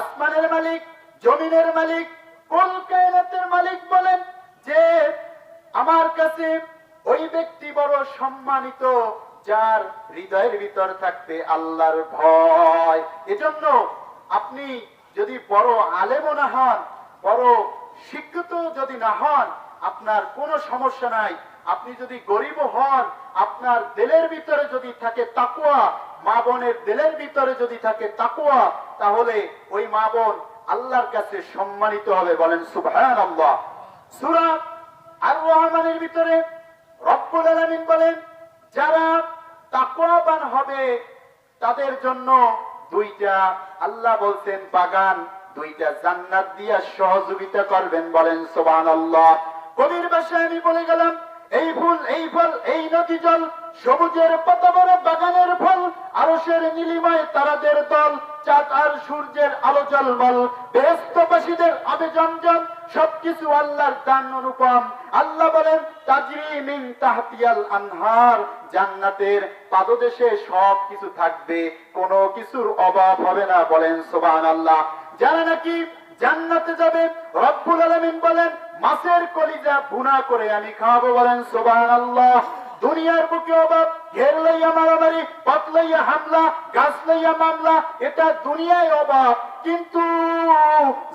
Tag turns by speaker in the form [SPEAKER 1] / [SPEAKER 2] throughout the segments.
[SPEAKER 1] আসমানের মালিক, জমিনের মালিক, কোন কায়নাতের মালিক বলেন যে আমার কাছে ওই ব্যক্তি বড় সম্মানিত যার হৃদয়ের ভিতর থাকবে আল্লাহর ভয়। এজন্য আপনি যদি বড় আলেমও না হন, বড় শিক্ষিত যদি না হন, আপনার কোনো সমস্যা নাই। আপনি যদি গরিব হন, আপনার দিলের ভিতরে যদি থাকে তাকুয়া মা বোনের দিলের ভিতরে যদি থাকে তাকুয়া তাহলে ওই মা বোন আল্লাহর কাছে সম্মানিত হবে। বলেন আল্লাহ সুরা আর রহমানের ভিতরে রব্বুল আলামিন বলেন, যারা তাকওয়াবান হবে, তাদের জন্য দুইটা, আল্লাহ বলছেন বাগান, দুইটা জান্নাত দিয়া সহযোগিতা করবেন। বলেন সুবহানাল্লাহ। কবির ভাষায় আমি বলে গেলাম এই ফুল, এই ফল, এই নদী জল, সবুজের পাতা বাগানের ফল, আরশের নীলিমায় তারাদের দল, চাঁদ আর সূর্যের আলো জলমল বেহস্তবাসীদের আবে জমজম সবকিছু আল্লাহর দান অনুপম। আল্লাহ বলেন, তাজরি মিন তাহতিয়াল আনহার জান্নাতের পাদদেশে সব কিছু থাকবে, কোনো কিছুর অভাব হবে না, বলেন সুবহানাল্লাহ। যারা নাকি জান্নাতে যাবে, রব্বুল আলামিন বলেন মাছের কলিজা বুনা করে আমি খাওয়াবো বলেন সুবহানাল্লাহ। দুনিয়ার বুকে অভাব, ঘের লইয়া মারামারি, পথ লইয়া হামলা, গাছ লইয়া মামলা, এটা দুনিয়ায় অভাব। কিন্তু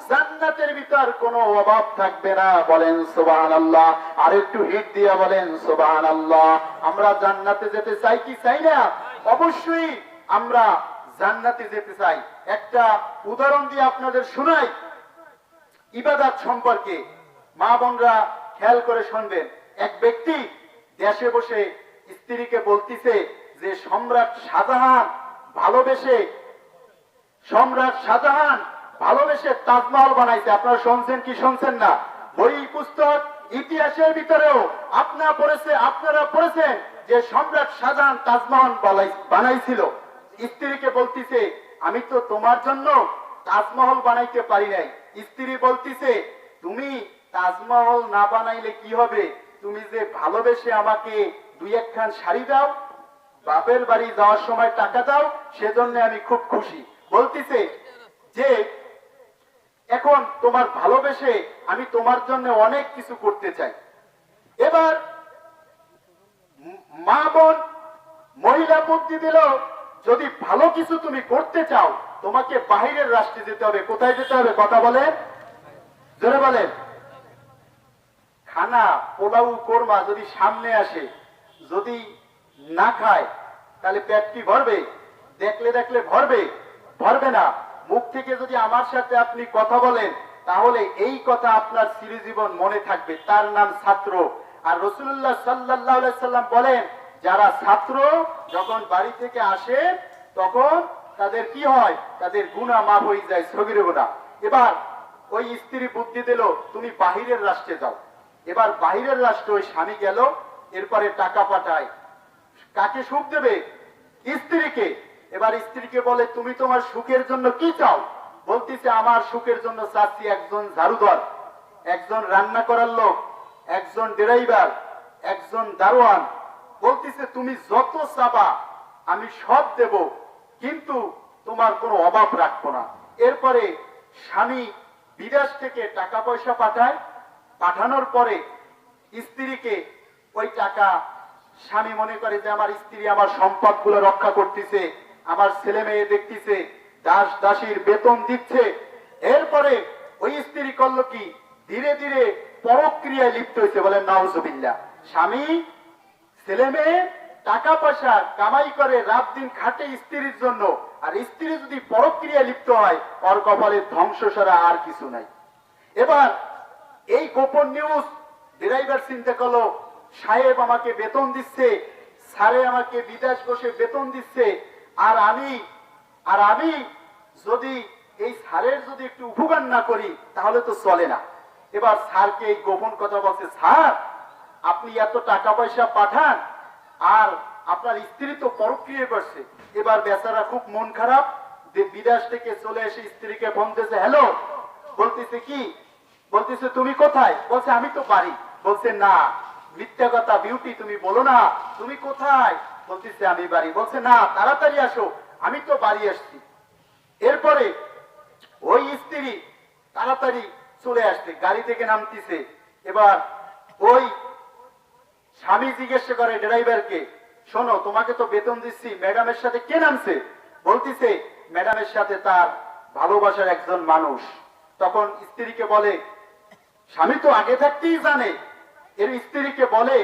[SPEAKER 1] জান্নাতের ভিতর কোনো অভাব থাকবে না বলেন সুবহানাল্লাহ। আর একটু হিট দিয়া বলেন সুবহানাল্লাহ। আমরা জান্নাতে যেতে চাই কি চাই না? অবশ্যই আমরা জান্নাতে যেতে চাই। একটা উদাহরণ দিয়ে আপনাদের শোনাই। ইবাদত সম্পর্কে। মা বোনরা খেয়াল করে শুনবেন। এক ব্যক্তি দেশে বসে স্ত্রীকে বলতিছে যে, সম্রাট শাহজাহান ভালোবেসে, সম্রাট শাহজাহান ভালোবেসে তাজমহল বানাইছে। আপনারা শুনছেন কি শুনছেন না? বই, পুস্তক, ইতিহাসের ভিতরেও আপনারা পড়েছে, আপনারা পড়েছেন যে, সম্রাট শাহজাহান তাজমহল বানাইছিল। স্ত্রীকে বলতিছে, আমি তো তোমার জন্য তাজমহল বানাইতে পারি নাই। স্ত্রী বলতিছে, তুমি তাজমহল না বানাইলে কি হবে? তুমি যে ভালোবেসে আমাকে দুই একখান শাড়ি দাও, বাপের বাড়ি যাওয়ার সময় টাকা দাও, সেজন্য আমি খুব খুশি। বলতিছে যে, এখন তোমার ভালোবেসে আমি তোমার জন্য অনেক কিছু করতে চাই। এবার মা বোন, মহিলা বুদ্ধি দিল, যদি ভালো কিছু তুমি করতে চাও, তোমাকে বাহিরের রাষ্ট্রে যেতে হবে, কোথায় যেতে হবে, কথা বলেন? জোরে বলেন। খানা পোলাও কোরমা যদি সামনে আসে, যদি না খায়, তাহলে পেট কি ভরবে? দেখলে দেখলে ভরবে? ভরবে না। মুখ থেকে যদি আমার সাথে আপনি কথা বলেন, তাহলে এই কথা আপনার চিরজীবন মনে থাকবে। তার নাম ছাত্র। আর রসুল্লাহ সাল্লাহ সাল্লাম বলেন, যারা ছাত্র যখন বাড়ি থেকে আসে, তখন তাদের কি হয়? তাদের গুণা মাফ হয়ে যায় সগিরে গুণা এবার ওই স্ত্রী বুদ্ধি দিল, তুমি বাহিরের রাষ্ট্রে যাও। এবার বাহিরের রাষ্ট্র ওই স্বামী গেল, এরপরে টাকা পাঠায়। কাকে সুখ দেবে? স্ত্রীকে। এবার স্ত্রীকে বলে, তুমি তোমার সুখের জন্য কি চাও? বলতেছে, আমার সুখের জন্য চাচ্ছি একজন ঝাড়ুদর, একজন রান্না করার লোক, একজন ড্রাইভার, একজন দারোয়ান। বলতেছে, তুমি যত চাবা, আমি সব দেব, কিন্তু তোমার কোনো অভাব রাখব না। এরপরে স্বামী বিদেশ থেকে টাকা পয়সা পাঠায় পাঠানোর পরে স্ত্রীকে ওই টাকা স্বামী মনে করে যে আমার স্ত্রী আমার সম্পদগুলো রক্ষা করতেছে, আমার ছেলে মেয়ে দেখতেছে, দাস দাসীর বেতন দিচ্ছে। এরপরে ওই স্ত্রী করল কি? ধীরে ধীরে পরক্রিয়ায় লিপ্ত হয়েছে বলেন নাউজুবিল্লাহ। স্বামী, ছেলে মেয়ে, টাকা পয়সা কামাই করে রাত দিন খাটে স্ত্রীর জন্য, আর স্ত্রী যদি পরক্রিয়ায় লিপ্ত হয়, ওর কপালে ধ্বংস ছাড়া আর কিছু নাই। এবার এই গোপন নিউজ ড্রাইভার চিন্তা করল, সাহেব আমাকে বেতন দিচ্ছে, স্যারে আমাকে বিদেশ বসে বেতন দিচ্ছে, আর আমি আর আমি যদি এই স্যারের যদি একটু উপকার না করি, তাহলে তো চলে না। এবার স্যারকে এই গোপন কথা বলছে, স্যার, আপনি এত টাকা পয়সা পাঠান, আর আপনার স্ত্রী তো পরক্রিয়া করছে এবার বেচারা খুব মন খারাপ, যে বিদেশ থেকে চলে এসে স্ত্রীকে ফোন দিয়েছে, হ্যালো, বলতেছে কি বলতেছে, তুমি কোথায়? বলছে, আমি তো বাড়ি। বলছে, না, মিথ্যা কথা বিউটি তুমি বলো না, তুমি কোথায়? বলতেছে, আমি বাড়ি। বলছে, না, তাড়াতাড়ি আসো, আমি তো বাড়ি আসছি। এরপরে ওই স্ত্রী তাড়াতাড়ি চলে আসছে, গাড়ি থেকে নামতিছে। এবার ওই স্বামী জিজ্ঞেস করে ড্রাইভারকে, শোনো, তোমাকে তো বেতন দিচ্ছি, ম্যাডামের সাথে কে নামছে? বলতিছে, ম্যাডামের সাথে তার ভালোবাসার একজন মানুষ। তখন স্ত্রীকে বলে স্বামী তো আগে থাকতেই জানে। এর স্ত্রীকে বলে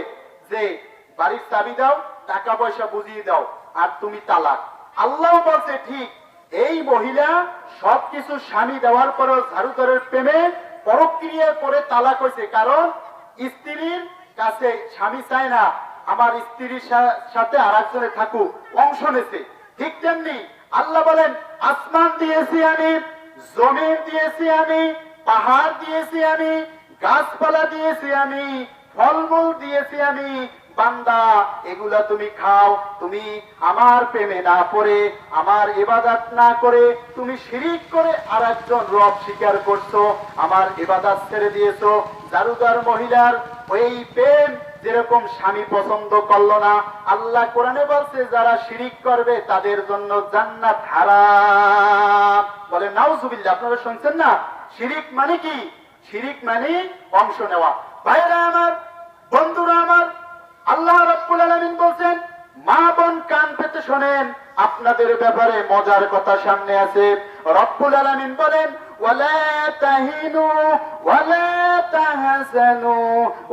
[SPEAKER 1] যে, বাড়ির চাবি দাও, টাকা পয়সা বুঝিয়ে দাও, আর তুমি তালাক। আল্লাহ বলছে, ঠিক, এই মহিলা সবকিছু স্বামী দেওয়ার পরেও ঝাড়ুদারের প্রেমে পরক্রিয়া করে তালাক হয়েছে। কারণ স্ত্রীর কাছে স্বামী চায় না, আমার স্ত্রীর সাথে আর একজনে থাকুক, অংশ নেছে। ঠিক তেমনি আল্লাহ বলেন, আসমান দিয়েছি আমি, জমিন দিয়েছি আমি পাহাড় দিয়েছি আমি, গাছপালা দিয়েছি আমি, ফলমূল দিয়েছি আমি। বান্দা, এগুলা তুমি খাও, তুমি আমার প্রেমে না পড়ে, আমার ইবাদত না করে, তুমি শিরিক করে আর একজন রব স্বীকার করছ, আমার ইবাদত ছেড়ে দিয়েছ। জারুদার মহিলার ওই প্রেম যেরকম স্বামী পছন্দ করল না, আল্লাহ কোরআনে বলছে, যারা শিরিক করবে তাদের জন্য জান্নাত হারাম। বলে, নাউজুবিল্লাহ, আপনারা শুনছেন না? শিরিক মানে কি? শিরিক মানে অংশ নেওয়া। ভাইরা আমার, বন্ধুরা আমার, আল্লাহ রব্বুল আলমিন বলছেন, মা বোন কান পেতে শোনেন, আপনাদের ব্যাপারে মজার কথা সামনে আছে। রব্বুল আলমিন বলেন ওয়ালা تهنوا ولا তাহজানু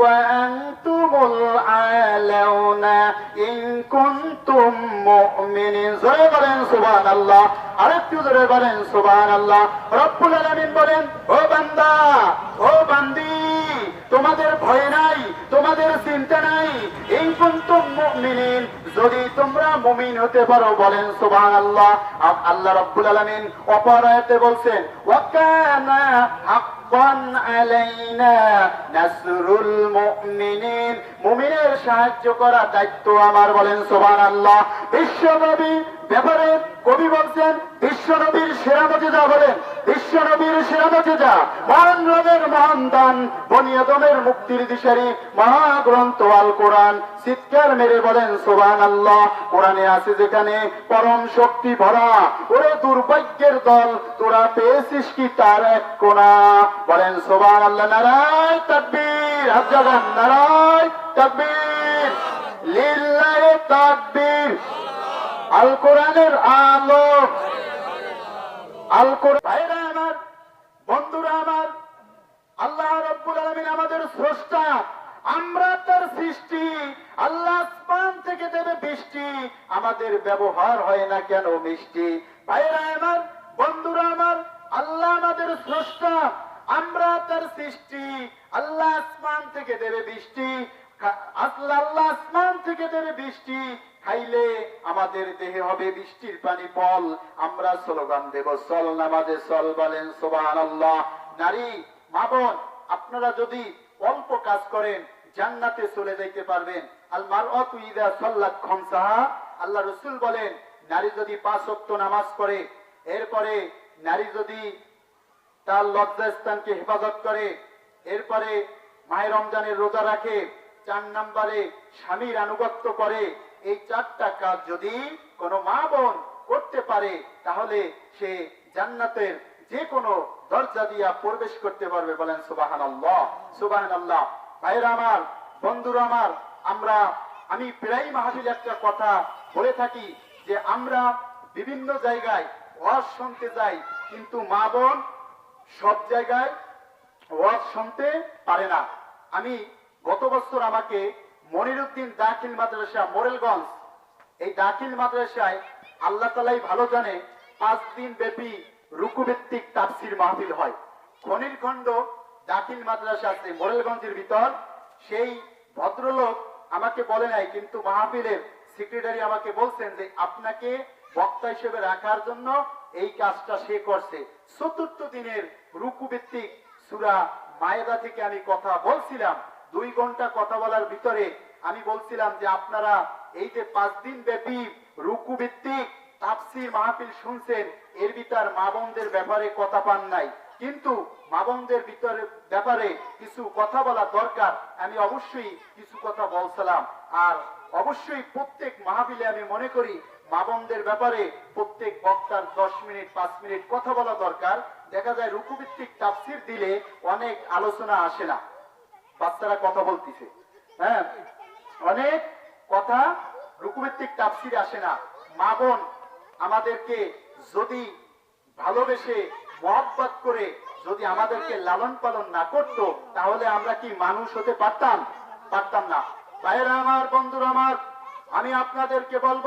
[SPEAKER 1] وأنتم العالون إن كنتم مؤمنين জোরে বলেন সুবহানাল্লাহ। আরেকটু জোরে বলেন সুবহানাল্লাহ। রব্বুল আলামিন বলেন, ও বান্দা ও বান্দি তোমাদের ভয় নাই তোমাদের চিন্তা নাই ইন কুনতুম মুমিনিন যদি তোমরা মুমিন হতে পারো বলেন সুবহান আল্লাহ আল্লাহ রাব্বুল আলামিন অপরায়তে বলছেন ওয়া কানা হাক্কান মুমিনের সাহায্য করা দায়িত্ব আমার বলেন বিশ্বনবী ব্যাপারে কবি বলছেন, বিশ্বনবীর বলেন, বিশ্বনবীর মহান রবের মহান দান বনিয়াদমের মুক্তির দিশারি, মহাগ্রন্থ আল কোরআন। চিৎকার মেরে বলেন সোবান আল্লাহ কোরআনে আছে যেখানে পরম শক্তি ভরা। ওরে দল, তোরা পেয়েছিস কি তার এক কোনা বলেন সোবান আল্লাহ নারায় তাকবীর জাগান, নারায় তাকবীর। লিল্লাহে তাকবীর। আল কোরআনের আলো। আল কোরআন ভাইরা আমার, বন্ধুরা আমার, আল্লাহ রব্বুল আলামিন আমাদের স্রষ্টা। আমরা তার সৃষ্টি। আল্লাহ আসমান থেকে দেবে বৃষ্টি। আমাদের ব্যবহার হয় না কেন মিষ্টি? ভাইরা আমার বন্ধুরা আমার, আল্লাহ আমাদের স্রষ্টা, আমরা তার সৃষ্টি। আল্লাহ আসমান থেকে দেবে বৃষ্টি আল্লাহ আসমান থেকে দেবে বৃষ্টি, খাইলে আমাদের দেহে হবে বৃষ্টির পানি ফল। আমরা স্লোগান দেব, চল নামাজে চল বলেন সোবান আল্লাহ নারী, মা বোন, আপনারা যদি অল্প কাজ করেন, জান্নাতে চলে যাইতে পারবেন। আল মারআতু ইযা সাল্লাত খামসাহা। আল্লাহ রসুল বলেন, নারী যদি পাঁচ ওয়াক্ত নামাজ পড়ে এরপরে নারী যদি তার লজ্জাস্থানকে হেফাজত করে, এরপরে মায়ের রমজানের রোজা রাখে, চার নম্বরে স্বামীর আনুগত্য করে, এই চারটা কাজ যদি কোনো মা বোন করতে পারে, তাহলে সে জান্নাতের যে কোনো দরজা দিয়া প্রবেশ করতে পারবে বলেন সুবাহান আল্লাহ সুবাহান আল্লাহ ভাইরা আমার, বন্ধুরা আমার, আমরা, আমি প্রায় মাহফিল একটা কথা বলে থাকি যে আমরা বিভিন্ন জায়গায় ওয়াজ শুনতে যাই, কিন্তু মা বোন সব জায়গায় ওয়াজ শুনতে পারে না। আমি গত বছর আমাকে মনিরুদ্দিন দাখিল মাদ্রাসা, মোরেলগঞ্জ, এই দাখিল মাদ্রাসায় আল্লাহ তালাই ভালো জানে, পাঁচ দিন ব্যাপী রুকুভিত্তিক তাফসির মাহফিল হয়। খনির খণ্ড দাখিল মাদ্রাসা আছে মোরেলগঞ্জের ভিতর। সেই ভদ্রলোক আমাকে বলে নাই, কিন্তু মাহফিলের সেক্রেটারি আমাকে বলছেন যে, আপনাকে বক্তা হিসেবে রাখার জন্য এই কাজটা সে করছে। চতুর্থ দিনের রুকুভিত্তিক সুরা মায়েদা থেকে আমি কথা বলছিলাম। দুই ঘণ্টা কথা বলার ভিতরে আমি বলছিলাম যে আপনারা এই যে পাঁচ দিন ব্যাপী রুকু ভিত্তিক তাফসির মাহফিল শুনছেন, এর ভিতর মা বোনদের ব্যাপারে কথা পান নাই। কিন্তু মা বোনদের ভিতরে, ব্যাপারে কিছু কথা বলা দরকার, আমি অবশ্যই কিছু কথা বলছিলাম। আর অবশ্যই প্রত্যেক মাহফিলে আমি মনে করি মা বোনদের ব্যাপারে প্রত্যেক বক্তার দশ মিনিট, পাঁচ মিনিট কথা বলা দরকার। দেখা যায় রুকুভিত্তিক তাফসির দিলে অনেক আলোচনা আসে না। বাচ্চারা কথা বলতিছে। হ্যাঁ অনেক কথা রুকুভিত্তিক তাফসির আসে না। মা বোন আমাদেরকে যদি ভালোবেসে মহব্বত করে, যদি আমাদেরকে লালন পালন না করতো, তাহলে আমরা কি মানুষ হতে পারতাম? পারতাম না। ভাইয়েরা আমার, বন্ধুরা আমার, আমি আপনাদেরকে বলব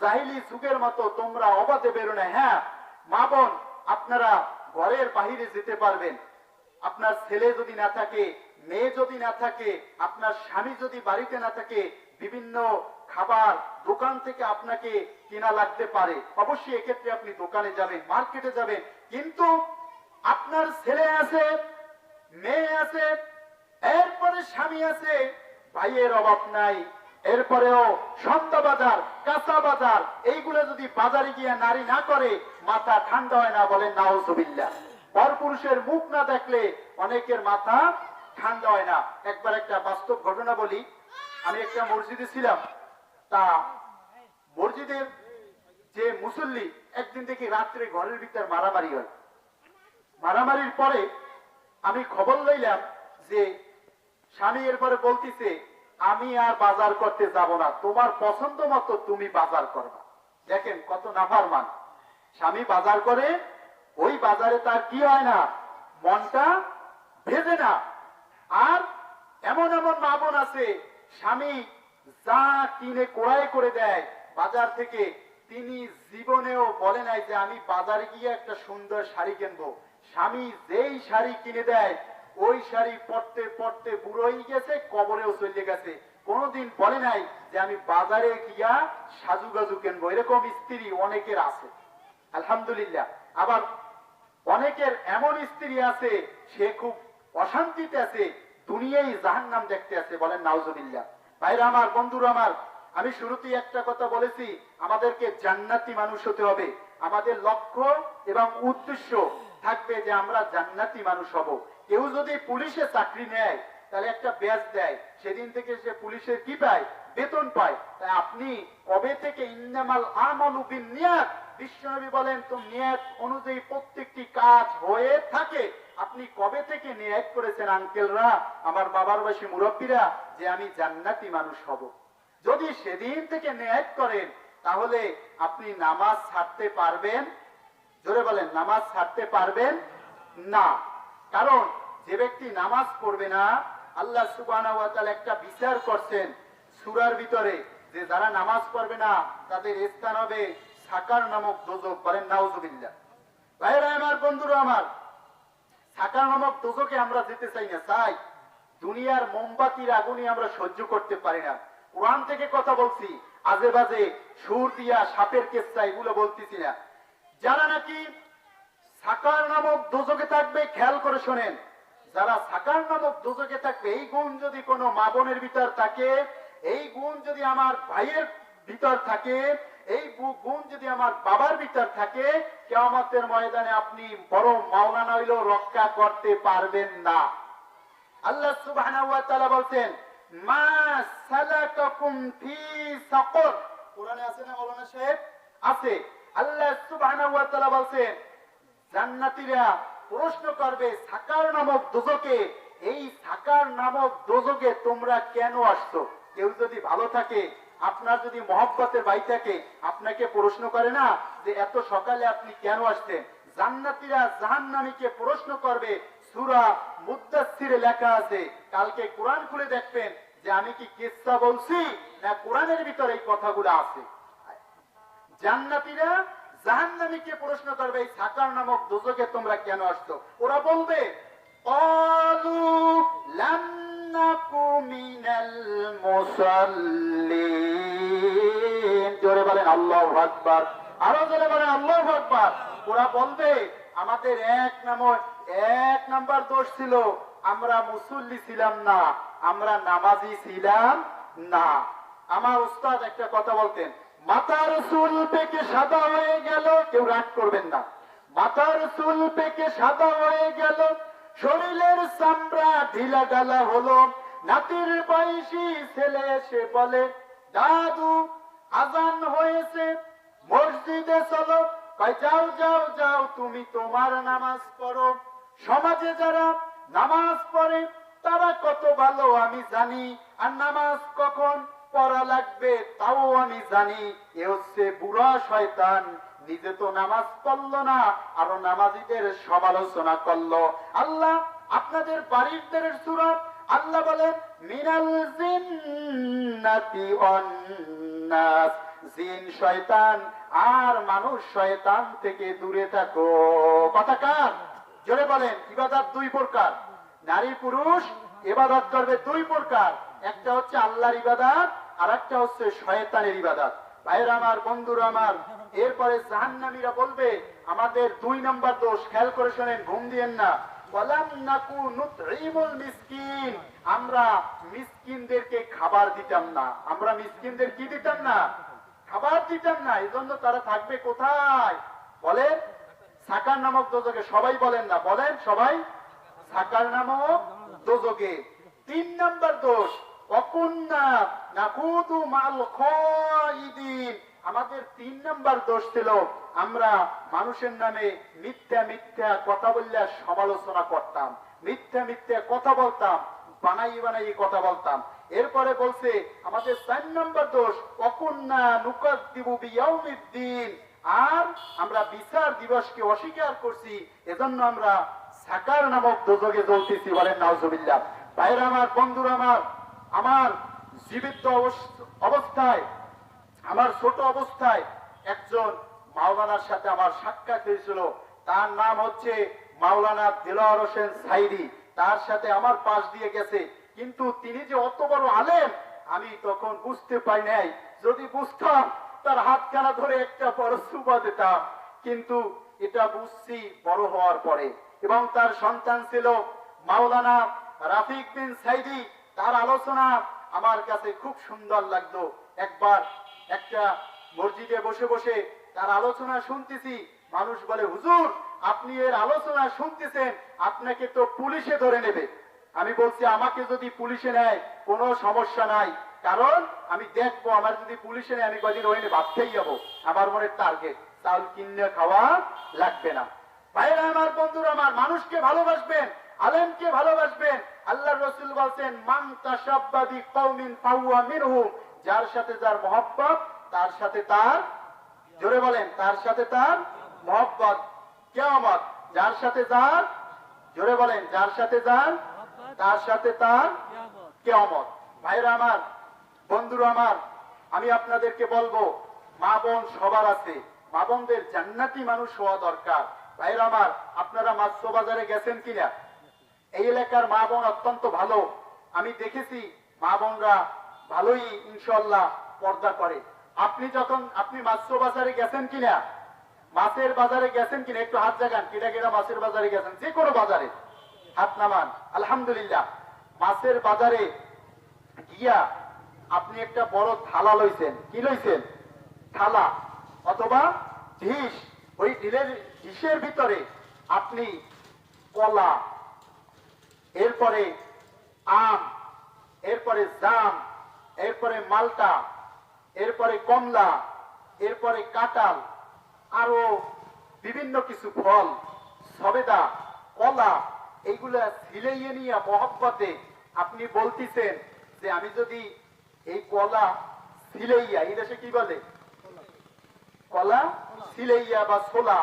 [SPEAKER 1] জাহিলি যুগের মতো তোমরা অবাধে বেরো না হ্যাঁ মা বোন, আপনারা ঘরের বাহিরে যেতে পারবেন। আপনার ছেলে যদি না থাকে, মেয়ে যদি না থাকে, আপনার স্বামী যদি বাড়িতে না থাকে, বিভিন্ন খাবার দোকান থেকে আপনাকে কেনা লাগতে পারে। অবশ্যই এক্ষেত্রে আপনি দোকানে যাবেন, মার্কেটে যাবেন। কিন্তু আপনার ছেলে আছে, মেয়ে আছে এরপরে স্বামী আছে, ভাইয়ের অভাব নাই। এরপরেও সন্ধ্যা বাজার, কাঁচা বাজার, এইগুলো যদি বাজারে গিয়ে নারী না করে, মাথা ঠান্ডা হয় না বলেন নাউজুবিল্লা পরপুরুষের মুখ না দেখলে অনেকের মাথা ঠান্ডা হয় না। একবার একটা বাস্তব ঘটনা বলি। আমি একটা মসজিদে ছিলাম। তা মসজিদের যে মুসল্লি একদিন দেখি রাত্রে ঘরের ভিতর মারামারি হয়। মারামারির পরে আমি খবর লইলাম যে স্বামী এরপরে বলতিছে, আমি আর বাজার করতে যাব না। তোমার পছন্দ মতো তুমি বাজার করবা। দেখেন কত নাফারমান। স্বামী বাজার করে, ওই বাজারে তার কি হয় না, মনটা ভেজে না। আর এমন এমন মা বোন আছে, স্বামী যা কিনে কোড়াই করে দেয়, বাজার থেকে, তিনি জীবনেও বলে নাই যে আমি বাজারে গিয়ে একটা সুন্দর শাড়ি কিনবো। স্বামী যেই শাড়ি কিনে দেয় ওই শাড়ি পরতে পরতে বুড়ো হয়ে গেছে, কবরেও চলে গেছে। কোনোদিন বলে নাই যে আমি বাজারে গিয়া সাজু গাজু কিনবো। এরকম স্ত্রী অনেকের আছে। আলহামদুলিল্লাহ। আবার অনেকের এমন স্ত্রী আছে, সে খুব অশান্তিতে আছে, দুনিয়ায় জাহান নাম দেখতে আছে বলেন নাউজুবিল্লাহ। ভাইরা আমার, বন্ধুরা আমার, আমি শুরুতেই একটা কথা বলেছি, আমাদেরকে জান্নাতি মানুষ হতে হবে। আমাদের লক্ষ্য এবং উদ্দেশ্য থাকবে যে আমরা জান্নাতি মানুষ হব। কেউ যদি পুলিশে চাকরি নেয়, তাহলে একটা ব্যাজ দেয়। সেদিন থেকে সে পুলিশের কি পায়? বেতন পায়। তাই আপনি কবে থেকে উবিন নিয়াত? বিশ্বনবী বলেন, তো নিয়াত অনুযায়ী প্রত্যেকটি কাজ হয়ে থাকে। আপনি কবে থেকে নিয়াত করেছেন আঙ্কেলরা? আমার বাবার বয়সী মুরব্বীরা, যে আমি জান্নাতি মানুষ হব। যদি সেদিন থেকে নিয়াত করেন, তাহলে আপনি নামাজ ছাড়তে পারবেন? জোরে বলেন, নামাজ ছাড়তে পারবেন? না। কারণ যে ব্যক্তি নামাজ পড়বে না, আল্লাহ একটা বিচার করছেন সূরার ভিতরে যে যারা নামাজ পড়বে না, তাদের স্থান হবে সাকার নামক দোজক। বলেন, নাউজুবিল্লাহ। ভাইরা আমার, বন্ধুরা আমার, সাকার নামক দোজকে আমরা যেতে চাই না, চাই দুনিয়ার মোমবাতির আগুনই আমরা সহ্য করতে পারি না। কোরআন থেকে কথা বলছি, আজে বাজে সুর দিয়া সাপের কেসা এগুলো বলতেছি না। যারা নাকি সাকার নামক দোজকে থাকবে, খেয়াল করে শোনেন যারা সাকার নামক দোজকে থাকবে, এই গুণ যদি কোনো মা বোনের ভিতর থাকে, এই গুণ যদি আমার ভাইয়ের ভিতর থাকে, এই গুণ যদি আমার বাবার ভিতর থাকে, কেয়ামতের ময়দানে আপনি বড় মাওলানা হইলেও রক্ষা করতে পারবেন না। আল্লাহ তাআলা বলছেন, মা সালাকাকুম ফি সাকর। কোরআনে আছে না মাওলানা সাহেব? আছে। আল্লাহ সুবহানাহু ওয়া তাআলা বলছেন, জান্নাতীরা প্রশ্ন করবে, সাকার নামক দোজকে এই সাকার নামক দোজকে তোমরা কেন আসছো? কেউ যদি ভালো থাকে, আপনার যদি মহব্বতের বাই থাকে, আপনাকে প্রশ্ন করে না যে এত সকালে আপনি কেন আসছেন? জান্নাতীরা জাহান্নামীকে প্রশ্ন করবে, সূরা মুদ্দাসসিরে লেখা আছে, কালকে কোরআন খুলে দেখবেন যে আমি কি কিসসা বলছি না কোরআনের ভিতরে এই কথাগুলো আছে। জান্নাতীরা জাহান্নামীকে প্রশ্ন করবে, এই সাকার নামক দুজকে তোমরা কেন আসছো? ওরা বলবে অলু জোরে বলেন আরও জোরে বলেন, আল্লাহ আকবার। ওরা বলবে, আমাদের এক নামর এক নাম্বার দোষ ছিল, আমরা মুসল্লি ছিলাম না, আমরা নামাজি ছিলাম না। আমার উস্তাদ একটা কথা বলতেন মাথার চুল পেকে সাদা হয়ে গেল, কেউ রাগ করবেন না। মাথার চুল পেকে সাদা হয়ে গেল, শরীরের চামড়া ঢিলা ডালা হলো। নাতির বয়সী ছেলে এসে বলে, দাদু, আজান হয়েছে, মসজিদে চলো। যাও যাও যাও, তুমি তোমার নামাজ পড়ো। সমাজে যারা নামাজ পড়ে, তারা কত ভালো আমি জানি। আর নামাজ কখন? পড়া লাগবে, তাও আমি জানি, এ হচ্ছে বুড়া শয়তান। নিজে তো নামাজ পড়ল না, আরও নামাজিদের সমালোচনা করল। আল্লাহ, আপনাদের বাড়ির সুরত? আল্লাহ বলেন, মিনাল জিন শয়তান আর মানুষ শয়তান থেকে দূরে থাকো। কথা কার? জোরে বলেন, ইবাদত দুই প্রকার। নারী পুরুষ, ইবাদত করবে দুই প্রকার। একটা হচ্ছে আল্লাহর ইবাদত আর একটা হচ্ছে শয়তানের ইবাদত। ভাইরা আমার, বন্ধুরা আমার, এরপরে জাহান্নামীরা বলবে, আমাদের দুই নাম্বার দোষ, খেয়াল করে শোনেন, ঘুম দিয়েন না। আমরা মিসকিনদেরকে খাবার দিতাম না। আমরা মিসকিনদের কি দিতাম না? খাবার দিতাম না। এজন্য তারা থাকবে কোথায়? বলেন, সাকার নামক দোজকে সবাই বলেন না, বলেন সবাই। সাকার নামক দোজকে তিন নাম্বার দোষ আমাদের তিন নাম্বার দোষ ছিল, আমরা মানুষের নামে মিথ্যা মিথ্যা কথা বললে সমালোচনা করতাম, মিথ্যা মিথ্যা কথা বলতাম, বানাই বানাই কথা বলতাম। এরপরে বলছে, আমাদের চার নম্বর দোষ, অকুন্না নুকাদ্দিবু বিয়াউমিদ্দিন। আর আমরা বিচার দিবসকে অস্বীকার করছি, এজন্য আমরা সাকার নামক দোজকে জ্বলতেছি বলেন নাউজুবিল্লাহ। ভাইরা আমার, বন্ধুরা আমার আমার জীবিত অবস্থায়, আমার ছোট অবস্থায় একজন মাওলানার সাথে আমার সাক্ষাৎ হয়েছিল। তার নাম হচ্ছে মাওলানা দিলওয়ার হোসেন সাইদি। তার সাথে আমার পাশ দিয়ে গেছে। কিন্তু তিনি যে অত বড় আলেম, আমি তখন বুঝতে পাই নাই। যদি বুঝতাম, তার হাতখানা ধরে একটা বড় সুবা দিতাম। কিন্তু এটা বুঝছি বড় হওয়ার পরে। এবং তার সন্তান ছিল মাওলানা রাফিক বিন সাইদি। তার আলোচনা আমার কাছে খুব সুন্দর লাগতো। একবার একটা মসজিদে বসে বসে তার আলোচনা শুনতেছি। মানুষ বলে, হুজুর, আপনি এর আলোচনা শুনতেছেন, আপনাকে তো পুলিশে ধরে নেবে। আমি বলছি, আমাকে যদি পুলিশে নেয়, কোনো সমস্যা নাই। কারণ আমি দেখব, আমার যদি পুলিশে নেয়, আমি কদিন ভাত খেয়ে যাব। আমার মনে টার্গেট চাউল কিনে খাওয়া লাগবে না। ভাইরা আমার, বন্ধুরা আমার, মানুষকে ভালোবাসবেন, আলেমকে ভালোবাসবেন আল্লাহ রসুল বলছেন, মান তাসাব্বাদি কওমিন ফাহুয়া মিনহুম যার সাথে যার মহব্বত, তার সাথে তার, জোরে বলেন, তার সাথে তার মহব্বত, কিয়ামত, যার সাথে যার, জোরে বলেন, যার সাথে যার, তার সাথে তার কিয়ামত। ভাইরা আমার, বন্ধুরা আমার, আমি আপনাদেরকে বলব, মা বোন সবার আছে, মা বোনদের জান্নাতি মানুষ হওয়া দরকার। ভাইরা আমার, আপনারা মাছ বাজারে গেছেন কিনা? এই এলাকার মা বোন অত্যন্ত ভালো। আমি দেখেছি মা বোনরা ভালোই ইনশাল্লাহ পর্দা করে। আপনি যখন, আপনি মাছ বাজারে গেছেন কিনা? মাছের বাজারে গেছেন কিনা? একটু হাত জাগান কিনা কিনা মাছের বাজারে গেছেন, যে কোনো বাজারে। হাত নামান, আলহামদুলিল্লাহ। মাছের বাজারে গিয়া আপনি একটা বড় থালা লইছেন। কি লইছেন? থালা অথবা ঢিস ওই ঢিলের ঢিসের ভিতরে আপনি কলা এরপরে আম, এরপরে জাম, এরপরে মালটা, এরপরে কমলা, এরপরে কাঁঠাল, আরও বিভিন্ন কিছু ফল, সবেদা, কলা, এইগুলা সিলাইয়ে নিয়ে মহব্বতে আপনি বলতেছেন যে আমি যদি এই কলা সিলাইয়া এই দেশে কি বলে? কলা সিলাইয়া বা ছোলা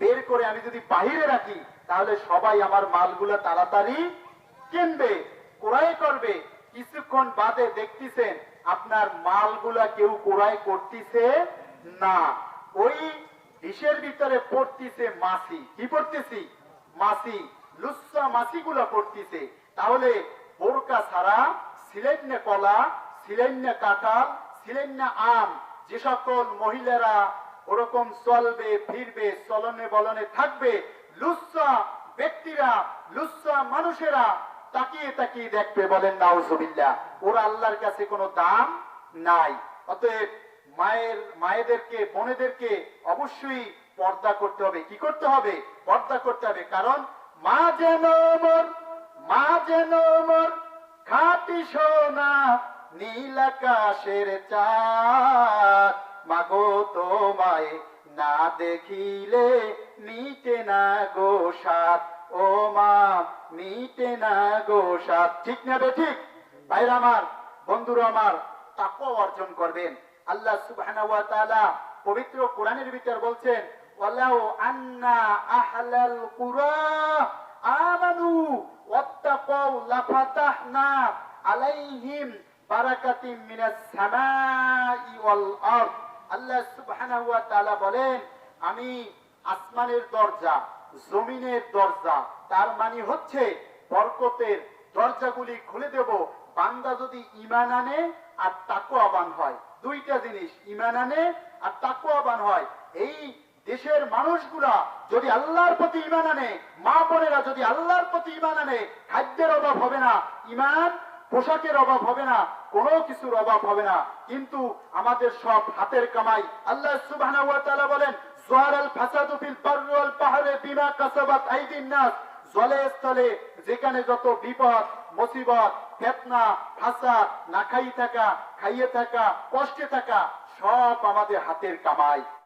[SPEAKER 1] বের করে আমি যদি বাহিরে রাখি, তাহলে সবাই আমার মালগুলা তাড়াতাড়ি কিনবে ক্রয় করবে। কিছুক্ষণ বাদে দেখতেছেন আপনার মালগুলা কেউ ক্রয় করতেছে না। ওই ডিশের ভিতরে পড়তিছে মাছি। কি পড়তেছি? মাছি। লুচ্ছা মাছিগুলা পড়তিছে। তাহলে বোরকা ছাড়া ছিলেন না কলা ছিলেন না কাঁঠাল ছিলেন না আম, যে সকল মহিলারা ওরকম চলবে, ফিরবে চলনে বলনে থাকবে লুচ্ছা ব্যক্তিরা লুচ্ছা মানুষেরা তাকিয়ে তাকিয়ে দেখবে বলেন, নাউজুবিল্লাহ, ওর আল্লাহর কাছে কোনো দাম নাই। অতএব মায়ের, মায়েদেরকে, বোনেদেরকে অবশ্যই পর্দা করতে হবে। কি করতে হবে? পর্দা করতে হবে। কারণ মা যেন মোর মা যেন মোর খাটি সোনা নীল আকাশের চাঁদ। মাগো, তোমায় না দেখিলে মিটে না গো সাত। ও মা মিটে না গো সাত ঠিক না বে ঠিক? ভাইরা আমার, বন্ধুরা আমার, তাকওয়া অর্জন করবেন। আল্লাহ সুবহানাহু ওয়া পবিত্র কোরআনের ভিতর বলছেন, ওয়ালাউ আন্না আহলাল কুরা আমানু ওয়াত্তাকাউ লাফাতাহনা আলাইহিম বারাকাতিম মিনাস সামাই ওয়াল আরদ। আল্লাহ সুবহানাহু ওয়া তাআলা বলেন, আমি আসমানের দরজা জমিনের দরজা। তার মানে হচ্ছে, বরকতের দরজাগুলি খুলে দেব। বান্দা যদি ইমান আনে আর তাকুয়াবান হয়। দুইটা জিনিস ইমান আনে আর তাকুয়াবান হয়। এই দেশের মানুষগুলা যদি আল্লাহর প্রতি ইমান আনে, মা বোনেরা যদি আল্লাহর প্রতি ইমান আনে, খাদ্যের অভাব হবে না ইমান পোশাকের অভাব হবে না, কোনো কিছুর অভাব হবে না। কিন্তু আমাদের সব হাতের কামাই আল্লাহ সুবহানাহু ওয়া বিমা আইদিন স্থলে যেখানে যত বিপদ, মুসিবত, ফেতনা, ফাসাদ, না খাই থাকা, খাইয়ে থাকা, কষ্টে থাকা, সব আমাদের হাতের কামাই।